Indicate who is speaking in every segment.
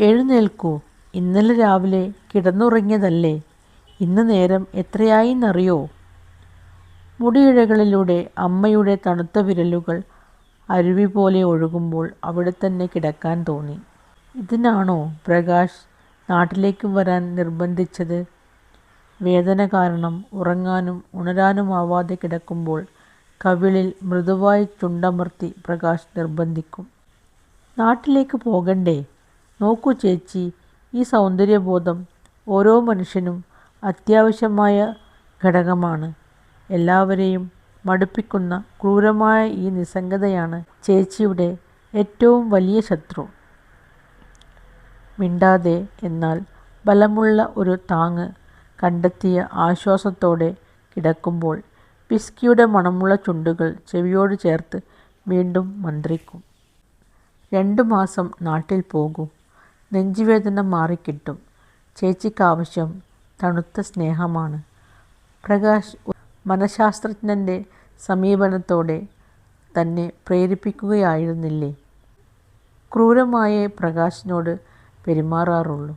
Speaker 1: എഴുന്നേൽക്കൂ. ഇന്നലെ രാവിലെ കിടന്നുറങ്ങിയതല്ലേ? ഇന്ന് നേരം എത്രയായിന്നറിയോ? മുടിയിഴകളിലൂടെ അമ്മയുടെ തണുത്ത വിരലുകൾ അരുവി പോലെ ഒഴുകുമ്പോൾ അവിടെ തന്നെ കിടക്കാൻ തോന്നി. ഇതിനാണോ പ്രകാശ് നാട്ടിലേക്ക് വരാൻ നിർബന്ധിച്ചത്? വേദന കാരണം ഉറങ്ങാനും ഉണരാനുമാവാതെ കിടക്കുമ്പോൾ കവിളിൽ മൃദുവായി ചുണ്ടമർത്തി പ്രകാശ് നിർബന്ധിക്കും. നാട്ടിലേക്ക് പോകണ്ടേ? നോക്കൂ ചേച്ചി ഈ സൗന്ദര്യബോധം ഓരോ മനുഷ്യനും അത്യാവശ്യമായ ഘടകമാണ്. എല്ലാവരെയും മടുപ്പിക്കുന്ന ക്രൂരമായ ഈ നിസ്സംഗതയാണ് ചേച്ചിയുടെ ഏറ്റവും വലിയ ശത്രു. മിണ്ടാതെ എന്നാൽ ബലമുള്ള ഒരു താങ്ങ് കണ്ടെത്തിയ ആശ്വാസത്തോടെ കിടക്കുമ്പോൾ പിസ്കിയുടെ മണമുള്ള ചുണ്ടുകൾ ചെവിയോട് ചേർത്ത് വീണ്ടും മന്ത്രിക്കും. രണ്ടു മാസം നാട്ടിൽ പോകൂ. നെഞ്ചുവേദന മാറിക്കിട്ടും. ചേച്ചിക്കാവശ്യം തണുത്ത സ്നേഹമാണ്. പ്രകാശ് മനഃശാസ്ത്രജ്ഞന്റെ സമീപനത്തോടെ തന്നെ പ്രേരിപ്പിക്കുകയായിരുന്നില്ലേ? ക്രൂരമായേ പ്രകാശിനോട് പെരുമാറാറുള്ളൂ.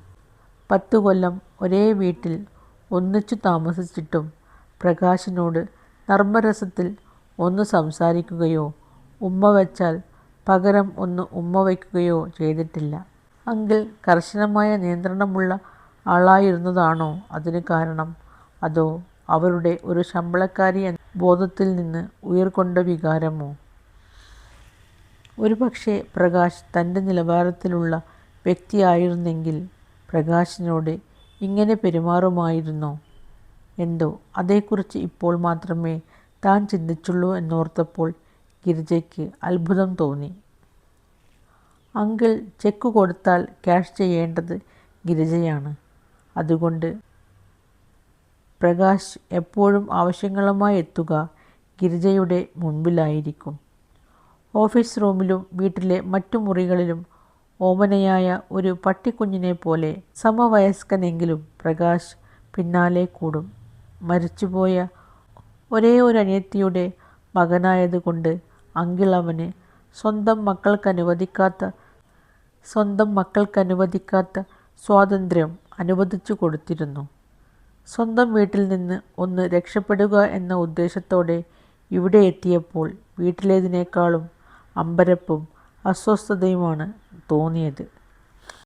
Speaker 1: പത്തു കൊല്ലം ഒരേ വീട്ടിൽ ഒന്നിച്ചു താമസിച്ചിട്ടും പ്രകാശിനോട് നർമ്മരസത്തിൽ ഒന്ന് സംസാരിക്കുകയോ ഉമ്മ വച്ചാൽ പകരം ഒന്ന് ഉമ്മ വയ്ക്കുകയോ ചെയ്തിട്ടില്ല. അങ്കിൾ കർശനമായ നിയന്ത്രണമുള്ള ആളായിരുന്നതാണോ അതിന് കാരണം? അതോ അവരുടെ ഒരു ശമ്പളക്കാരി എന്ന ബോധത്തിൽ നിന്ന് ഉയർകൊണ്ട വികാരമോ? ഒരുപക്ഷേ പ്രകാശ് തന്റെ നിലവാരത്തിലുള്ള വ്യക്തിയായിരുന്നെങ്കിൽ പ്രകാശിനോട് ഇങ്ങനെ പെരുമാറുമായിരുന്നോ? എന്തോ അതേക്കുറിച്ച് ഇപ്പോൾ മാത്രമേ താൻ ചിന്തിച്ചുള്ളൂ എന്നോർത്തപ്പോൾ ഗിരിജയ്ക്ക് അത്ഭുതം തോന്നി. അങ്കിൾ ചെക്ക് കൊടുത്താൽ ക്യാഷ് ചെയ്യേണ്ടത് ഗിരിജയാണ്. അതുകൊണ്ട് പ്രകാശ് എപ്പോഴും ആവശ്യങ്ങളുമായി എത്തുക ഗിരിജയുടെ മുൻപിലായിരിക്കും. ഓഫീസ് റൂമിലും വീട്ടിലെ മറ്റു മുറികളിലും ഓമനയായ ഒരു പട്ടിക്കുഞ്ഞിനെ പോലെ സമവയസ്കനെങ്കിലും പ്രകാശ് പിന്നാലെ കൂടും. മരിച്ചുപോയ ഒരേ ഒരു അനിയത്തിയുടെ മകനായതുകൊണ്ട് അങ്കിൾ അവന് സ്വന്തം മക്കൾക്കനുവദിക്കാത്ത സ്വന്തം മക്കൾക്കനുവദിക്കാത്ത സ്വാതന്ത്ര്യം അനുവദിച്ചു കൊടുത്തിരുന്നു. സ്വന്തം വീട്ടിൽ നിന്ന് ഒന്ന് രക്ഷപ്പെടുക എന്ന ഉദ്ദേശത്തോടെ ഇവിടെ എത്തിയപ്പോൾ വീട്ടിലേതിനേക്കാളും അമ്പരപ്പും അസ്വസ്ഥതയുമാണ് തോന്നിയത്.